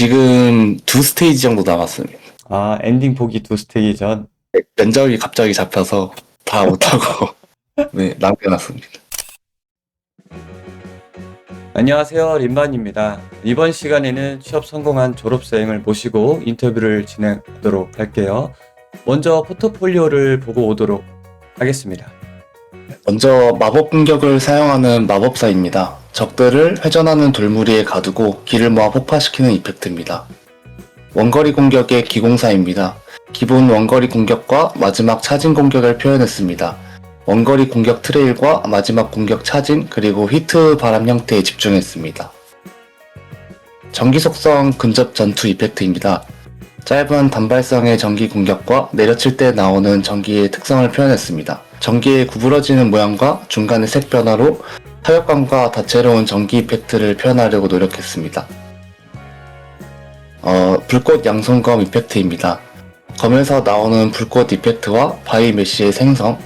지금 두 스테이지 정도 남았습니다. 아, 엔딩 보기 두 스테이지 전. 면접이 갑자기 잡혀서 다 못하고 네, 남겨놨습니다. 안녕하세요. 림반입니다. 이번 시간에는 취업 성공한 졸업생을 모시고 인터뷰를 진행하도록 할게요. 먼저 포트폴리오를 보고 오도록 하겠습니다. 먼저 마법 공격을 사용하는 마법사입니다. 적들을 회전하는 돌무리에 가두고 길을 모아 폭파시키는 이펙트입니다. 원거리 공격의 기공사입니다. 기본 원거리 공격과 마지막 차진 공격을 표현했습니다. 원거리 공격 트레일과 마지막 공격 차진 그리고 히트 바람 형태에 집중했습니다. 전기 속성 근접 전투 이펙트입니다. 짧은 단발성의 전기 공격과 내려칠 때 나오는 전기의 특성을 표현했습니다. 전기의 구부러지는 모양과 중간의 색 변화로 타격감과 다채로운 전기 이펙트를 표현하려고 노력했습니다. 어, 불꽃 양손검 이펙트입니다. 검에서 나오는 불꽃 이펙트와 바위 메시의 생성,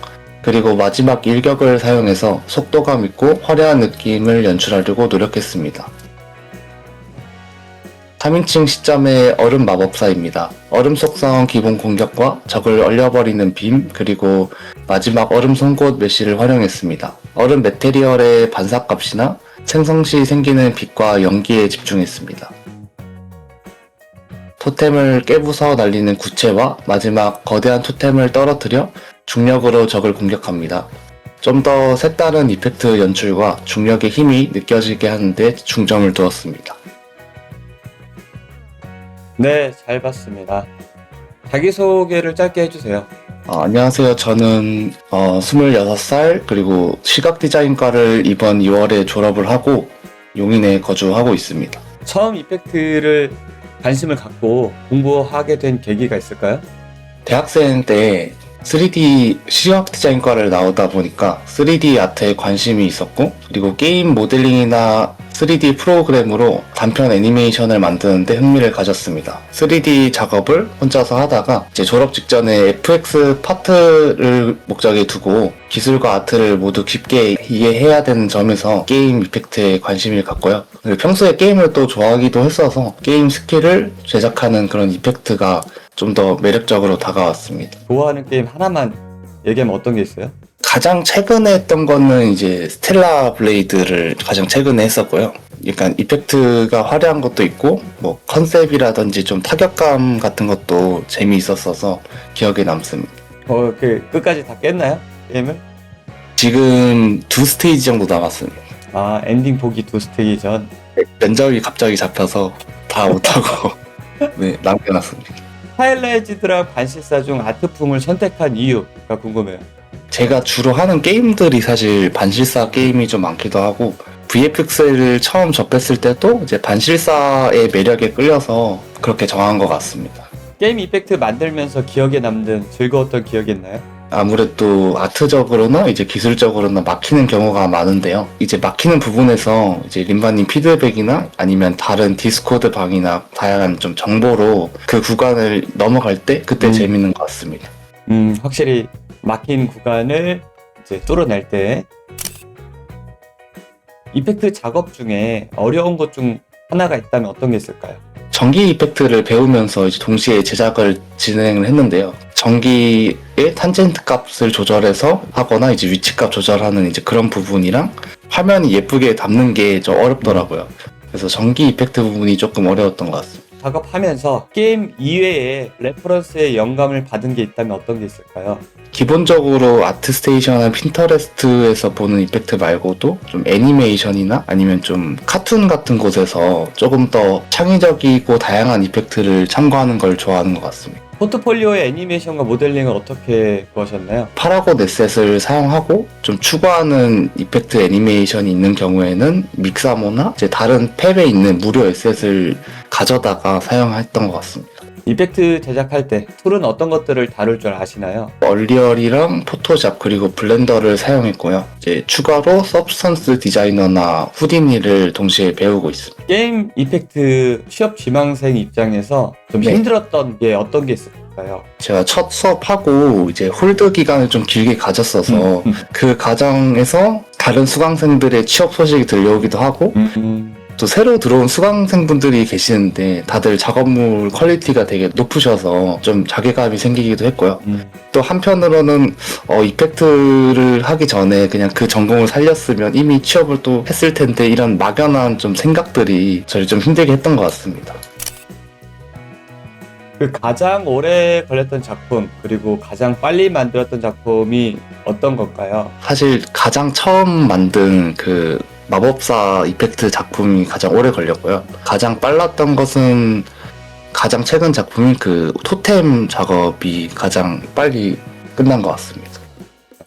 그리고 마지막 일격을 사용해서 속도감 있고 화려한 느낌을 연출하려고 노력했습니다. 3인칭 시점의 얼음 마법사입니다. 얼음 속성 기본 공격과 적을 얼려버리는 빔, 그리고 마지막 얼음 송곳 메시를 활용했습니다. 얼음 메테리얼의 반사값이나 생성 시 생기는 빛과 연기에 집중했습니다. 토템을 깨부숴 날리는 구체와 마지막 거대한 토템을 떨어뜨려 중력으로 적을 공격합니다. 좀 더 색다른 이펙트 연출과 중력의 힘이 느껴지게 하는데 중점을 두었습니다. 네, 잘 봤습니다. 자기소개를 짧게 해주세요. 어, 안녕하세요. 저는 어, 26살 그리고 시각 디자인과를 이번 2월에 졸업을 하고 용인에 거주하고 있습니다. 처음 이펙트를 관심을 갖고 공부하게 된 계기가 있을까요? 대학생 때 3D 시각 디자인과를 나오다 보니까 3D 아트에 관심이 있었고 그리고 게임 모델링이나 3D 프로그램으로 단편 애니메이션을 만드는데 흥미를 가졌습니다. 3D 작업을 혼자서 하다가 이제 졸업 직전에 FX 파트를 목적에 두고 기술과 아트를 모두 깊게 이해해야 되는 점에서 게임 이펙트에 관심을 갖고요. 평소에 게임을 또 좋아하기도 했어서 게임 스킬을 제작하는 그런 이펙트가 좀 더 매력적으로 다가왔습니다. 좋아하는 게임 하나만 얘기하면 어떤 게 있어요? 가장 최근에 했던 거는 이제 스텔라 블레이드를 가장 최근에 했었고요. 약간 이펙트가 화려한 것도 있고 뭐 컨셉이라든지 좀 타격감 같은 것도 재미있었어서 기억에 남습니다. 어, 그 끝까지 다 깼나요? 게임을? 지금 두 스테이지 정도 남았습니다. 아, 엔딩 보기 두 스테이지 전. 면접이 갑자기 잡혀서 다 못하고 네 남겨놨습니다. 하이라이트 드랍 관실사 중 아트품을 선택한 이유가 궁금해요. 제가 주로 하는 게임들이 사실 반실사 게임이 좀 많기도 하고 VFX를 처음 접했을 때도 이제 반실사의 매력에 끌려서 그렇게 정한 것 같습니다. 게임 이펙트 만들면서 기억에 남는 즐거웠던 기억이 있나요? 아무래도 아트적으로나 이제 기술적으로나 막히는 경우가 많은데요. 이제 막히는 부분에서 이제 림바님 피드백이나 아니면 다른 디스코드 방이나 다양한 좀 정보로 그 구간을 넘어갈 때 그때 음. 재밌는 것 같습니다. 음, 확실히 막힌 구간을 이제 뚫어낼 때 이펙트 작업 중에 어려운 것 중 하나가 있다면 어떤 게 있을까요? 전기 이펙트를 배우면서 이제 동시에 제작을 진행을 했는데요. 전기의 탄젠트 값을 조절해서 하거나 이제 위치 값 조절하는 이제 그런 부분이랑 화면이 예쁘게 담는 게 좀 어렵더라고요. 그래서 전기 이펙트 부분이 조금 어려웠던 것 같습니다. 작업하면서 게임 이외에 레퍼런스에 영감을 받은 게 있다면 어떤 게 있을까요? 기본적으로 아트스테이션이나 핀터레스트에서 보는 이펙트 말고도 좀 애니메이션이나 아니면 좀 카툰 같은 곳에서 조금 더 창의적이고 다양한 이펙트를 참고하는 걸 좋아하는 것 같습니다. 포트폴리오의 애니메이션과 모델링을 어떻게 구하셨나요? 파라곤 에셋을 사용하고 좀 추구하는 이펙트 애니메이션이 있는 경우에는 믹사모나 이제 다른 탭에 있는 무료 에셋을 가져다가 사용했던 것 같습니다. 이펙트 제작할 때 툴은 어떤 것들을 다룰 줄 아시나요? 얼리얼이랑 포토잡 그리고 블렌더를 사용했고요. 이제 추가로 서브스턴스 디자이너나 후디니를 동시에 배우고 있습니다. 게임 이펙트 취업 지망생 입장에서 좀 네. 힘들었던 게 어떤 게 있을까요? 제가 첫 수업하고 이제 홀드 기간을 좀 길게 가졌어서 음, 그 과정에서 다른 수강생들의 취업 소식이 들려오기도 하고 음, 또 새로 들어온 수강생분들이 계시는데 다들 작업물 퀄리티가 되게 높으셔서 좀 자괴감이 생기기도 했고요. 음. 또 한편으로는 어, 이펙트를 하기 전에 그냥 그 전공을 살렸으면 이미 취업을 또 했을 텐데 이런 막연한 좀 생각들이 저를 좀 힘들게 했던 것 같습니다. 그 가장 오래 걸렸던 작품 그리고 가장 빨리 만들었던 작품이 어떤 걸까요? 사실 가장 처음 만든 그 마법사 이펙트 작품이 가장 오래 걸렸고요. 가장 빨랐던 것은 가장 최근 작품인 그 토템 작업이 가장 빨리 끝난 것 같습니다.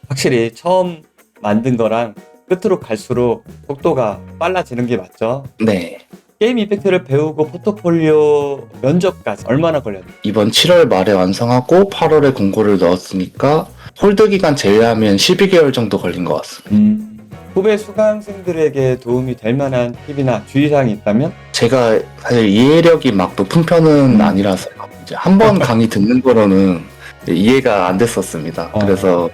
확실히 처음 만든 거랑 끝으로 갈수록 속도가 빨라지는 게 맞죠? 네. 게임 이펙트를 배우고 포트폴리오 면접까지 얼마나 걸렸나요? 이번 7월 말에 완성하고 8월에 공고를 넣었으니까 홀드 기간 제외하면 12개월 정도 걸린 것 같습니다. 후배 수강생들에게 도움이 될 만한 팁이나 주의사항이 있다면? 제가 사실 이해력이 막 높은 편은 음. 아니라서 이제 한 번 강의 듣는 거로는 이해가 안 됐었습니다. 어. 그래서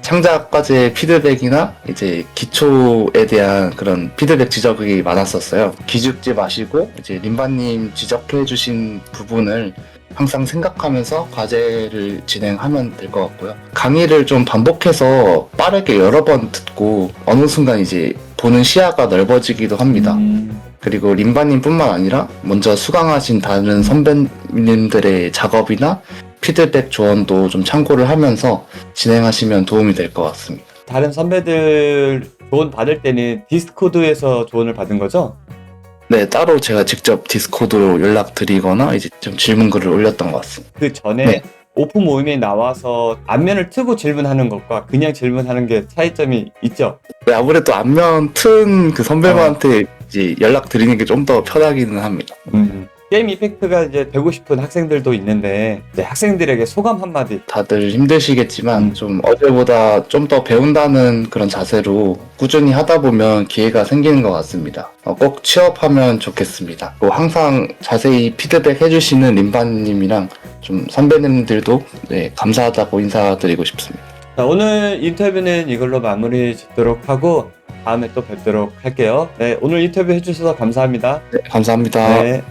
창작 과제 피드백이나 이제 기초에 대한 그런 피드백 지적이 많았었어요. 기죽지 마시고 이제 림바님 지적해 주신 부분을 항상 생각하면서 과제를 진행하면 될 것 같고요. 강의를 좀 반복해서 빠르게 여러 번 듣고 어느 순간 이제 보는 시야가 넓어지기도 합니다. 음, 그리고 림바님뿐만 아니라 먼저 수강하신 다른 선배님들의 작업이나 피드백 조언도 좀 참고를 하면서 진행하시면 도움이 될 것 같습니다. 다른 선배들 조언 받을 때는 디스코드에서 조언을 받은 거죠? 네, 따로 제가 직접 디스코드로 연락드리거나 이제 좀 질문글을 올렸던 것 같습니다. 그 전에 네. 오픈 모임에 나와서 안면을 트고 질문하는 것과 그냥 질문하는 게 차이점이 있죠? 네, 아무래도 안면 튼 그 선배님한테 이제 연락드리는 게 좀 더 편하기는 합니다. 음. 게임 이펙트가 이제 되고 싶은 학생들도 있는데 이제 학생들에게 소감 한마디 다들 힘드시겠지만 음. 좀 어제보다 좀 더 배운다는 그런 자세로 꾸준히 하다 보면 기회가 생기는 것 같습니다. 어, 꼭 취업하면 좋겠습니다. 또 항상 자세히 피드백 해주시는 림바님이랑 좀 선배님들도 네, 감사하다고 인사드리고 싶습니다. 자, 오늘 인터뷰는 이걸로 마무리 짓도록 하고 다음에 또 뵙도록 할게요. 네, 오늘 인터뷰 해주셔서 감사합니다. 네, 감사합니다. 네.